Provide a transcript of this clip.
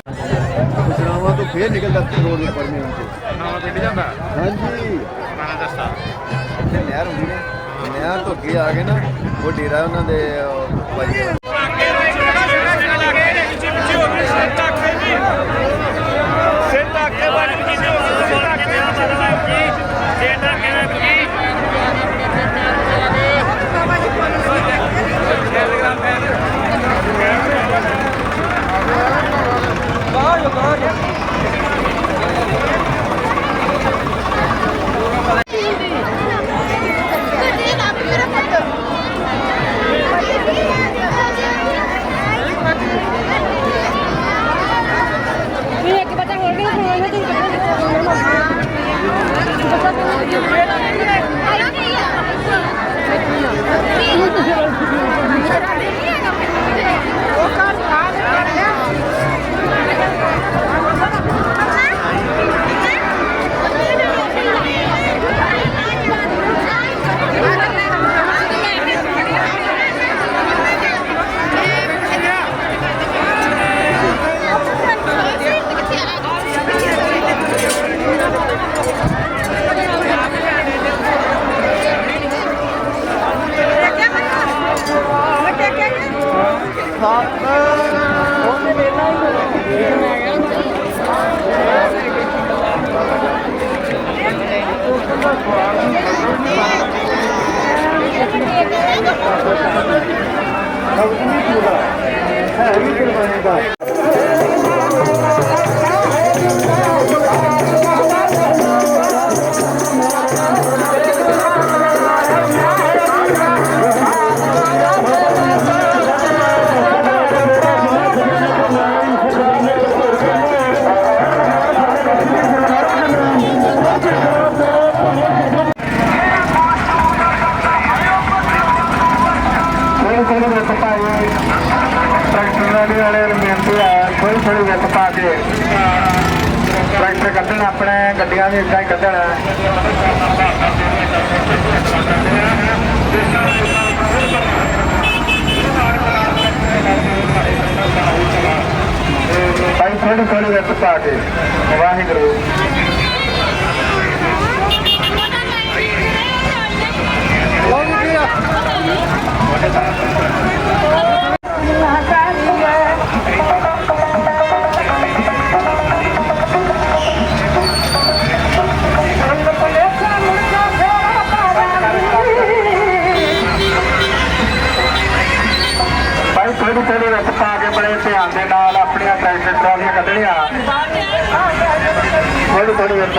ਗੁਜਰਾਵਾਂ ਤੋਂ ਫੇਰ ਨਿਕਲਦਾ ਰੋਡ ਦੇ ਪਰਮੇ ਹੁੰਦੇ ਨਵਾਂ ਪਿੰਡ ਜਾਂਦਾ? ਹਾਂਜੀ। ਪੁਰਾਣਾ ਦਸਤਾ ਇੱਥੇ ਨਹਿਰ ਹੁੰਦੀ ਨੇ ਨਹਿਰ ਤੋਂ ਅੱਗੇ ਆ ਕੇ ਨਾ ਉਹ ਡੇਰਾ ਉਹਨਾਂ ਦੇ ਭਾਈ ਦਾ। হ্যাঁ ਬੇਨਤੀ ਹੈ ਥੋੜੀ ਵਿੱਚ ਪਾ ਕੇ ਟਰੈਕਟਰ ਕੱਢਣ, ਆਪਣੇ ਗੱਡੀਆਂ ਵੀ ਇਦਾਂ ਹੀ ਕੱਢਣ। ਭਾਈ ਥੋੜੀ ਥੋੜੀ ਵਿੱਚ ਪਾ ਕੇ। ਵਾਹਿਗੁਰੂ। ਥੋੜੀ ਥੋੜੀ ਵਿੱਚ ਪਾ ਕੇ ਬੜੇ ਧਿਆਨ ਦੇ ਨਾਲ ਆਪਣੀਆਂ ਟਰੈਕਟਰ ਟਰਾਲੀਆਂ ਕੱਢਣੀਆਂ। ਥੋੜੀ ਥੋੜੀ ਵਿੱਚ